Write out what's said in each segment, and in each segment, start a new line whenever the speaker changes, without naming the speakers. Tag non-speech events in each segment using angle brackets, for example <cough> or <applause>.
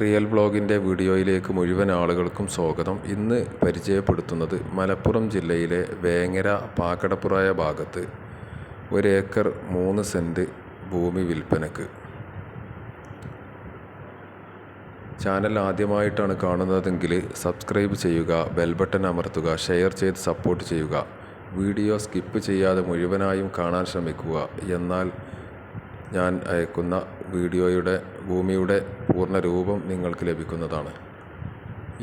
Real വ്ളോഗിന്റെ വീഡിയോയിലേക്ക് മുഴുവൻ ആളുകൾക്കും സ്വാഗതം. ഇന്ന് പരിചയപ്പെടുത്തുന്നത് മലപ്പുറം ജില്ലയിലെ വേങ്ങര പാക്കടപ്പുറായ ഭാഗത്ത് ഒരു ഏക്കർ മൂന്ന് സെന്റ് ഭൂമി വിൽപ്പനക്ക്. ചാനൽ ആദ്യമായിട്ടാണ് കാണുന്നതെങ്കിൽ സബ്സ്ക്രൈബ് ചെയ്യുക ബെൽ ബട്ടൺ അമർത്തുക ഷെയർ ചെയ്ത് സപ്പോർട്ട് ചെയ്യുക. വീഡിയോ സ്കിപ്പ് ചെയ്യാതെ മുഴുവനായും കാണാൻ ശ്രമിക്കുക. എന്നാൽ ഞാൻ അയക്കുന്ന വീഡിയോയുടെ ഭൂമിയുടെ പൂർണ രൂപം നിങ്ങൾക്ക് ലഭിക്കുന്നതാണ്.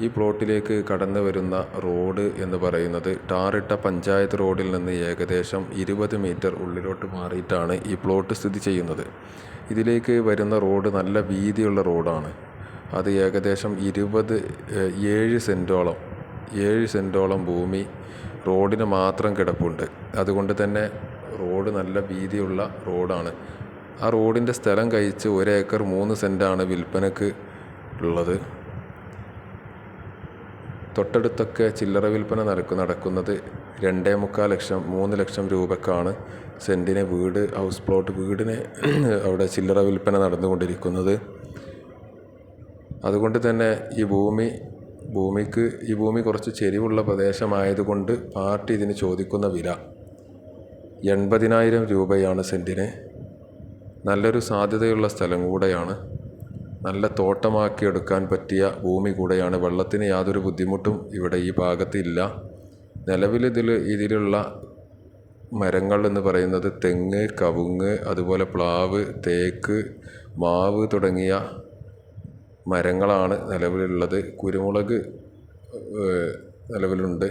ഈ പ്ലോട്ടിലേക്ക് കടന്നു വരുന്ന റോഡ് എന്ന് പറയുന്നത് ടാറിട്ട പഞ്ചായത്ത് റോഡിൽ നിന്ന് ഏകദേശം ഇരുപത് മീറ്റർ ഉള്ളിലോട്ട് മാറിയിട്ടാണ് ഈ പ്ലോട്ട് സ്ഥിതി ചെയ്യുന്നത്. ഇതിലേക്ക് വരുന്ന റോഡ് നല്ല വീതിയുള്ള റോഡാണ്. അത് ഏകദേശം ഇരുപത് ഏഴ് സെന്റോളം ഏഴ് സെന്റോളം ഭൂമി റോഡിന് മാത്രം കിടപ്പുണ്ട്. അതുകൊണ്ട് തന്നെ റോഡ് നല്ല വീതിയുള്ള റോഡാണ്. ആ റോഡിന്റെ സ്ഥലം കഴിച്ച് ഒരേക്കർ മൂന്ന് സെന്റാണ് വിൽപ്പനക്ക് ഉള്ളത്. തൊട്ടടുത്തൊക്കെ ചില്ലറ വിൽപ്പന നടക്കു നടക്കുന്നത് രണ്ടേ മുക്കാൽ ലക്ഷം മൂന്ന് ലക്ഷം രൂപക്കാണ് സെന്റിന് വീട് ഹൗസ് പ്ലോട്ട് വീടിന് <clears throat> അവിടെ ചില്ലറ വിൽപ്പന നടന്നുകൊണ്ടിരിക്കുന്നത്. അതുകൊണ്ട് തന്നെ ഈ ഭൂമി ഭൂമിക്ക് ഈ ഭൂമി കുറച്ച് ചെരിവുള്ള പ്രദേശമായതുകൊണ്ട് പാർട്ടി ഇതിന് ചോദിക്കുന്ന വില എൺപതിനായിരം രൂപയാണ് സെന്റിന്. നല്ലൊരു സാധ്യതയുള്ള സ്ഥലം കൂടെയാണ്. നല്ല തോട്ടമാക്കി എടുക്കാൻ പറ്റിയ ഭൂമി കൂടെയാണ്. വെള്ളത്തിന് യാതൊരു ബുദ്ധിമുട്ടും ഇവിടെ ഈ ഭാഗത്ത് ഇല്ല. നിലവിൽ ഇതിൽ ഇതിലുള്ള മരങ്ങൾ എന്ന് പറയുന്നത് തെങ്ങ് കവുങ്ങ് അതുപോലെ പ്ലാവ് തേക്ക് മാവ് തുടങ്ങിയ മരങ്ങളാണ് നിലവിലുള്ളത്. കുരുമുളക് നിലവിലുണ്ട്.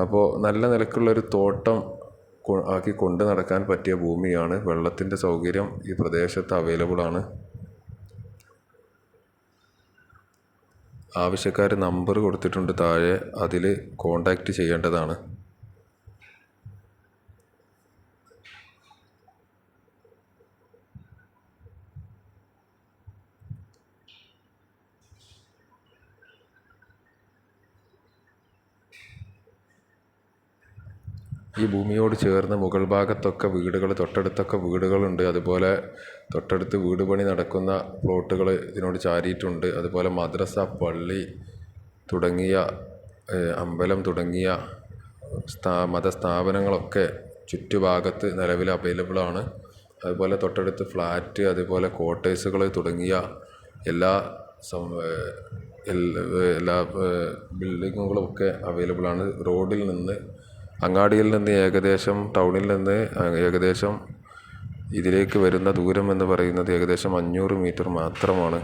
അപ്പോൾ നല്ല നിലക്കുള്ളൊരു തോട്ടം ആക്കി കൊണ്ട് നടക്കാൻ പറ്റിയ ഭൂമിയാണ്. വെള്ളത്തിന്റെ സൗകര്യം ഈ പ്രദേശത്ത് അവൈലബിൾ ആണ്. ആവശ്യക്കാർ നമ്പർ കൊടുത്തിട്ടുണ്ട്. താഴെ അതിൽ കോണ്ടാക്റ്റ് ചെയ്യേണ്ടതാണ്. ഈ ഭൂമിയോട് ചേർന്ന് മുകൾ ഭാഗത്തൊക്കെ വീടുകൾ തൊട്ടടുത്തൊക്കെ വീടുകളുണ്ട്. അതുപോലെ തൊട്ടടുത്ത് വീട് പണി നടക്കുന്ന പ്ലോട്ടുകൾ ഇതിനോട് ചാരിയിട്ടുണ്ട്. അതുപോലെ മദ്രസ പള്ളി തുടങ്ങിയ അമ്പലം തുടങ്ങിയ സ്ഥാ മതസ്ഥാപനങ്ങളൊക്കെ ചുറ്റുഭാഗത്ത് നിലവിൽ അവൈലബിളാണ് അതുപോലെ തൊട്ടടുത്ത് ഫ്ലാറ്റ് അതുപോലെ ക്വാർട്ടേഴ്സുകൾ തുടങ്ങിയ എല്ലാ എല്ലാ ബിൽഡിങ്ങുകളും ഒക്കെ അവൈലബിളാണ് റോഡിൽ നിന്ന് അങ്ങാടിയിൽ നിന്ന് ഏകദേശം ടൗണിൽ നിന്ന് ഏകദേശം ഇതിലേക്ക് വരുന്ന ദൂരം എന്ന് പറയുന്നത് ഏകദേശം അഞ്ഞൂറ് മീറ്റർ മാത്രമാണ്.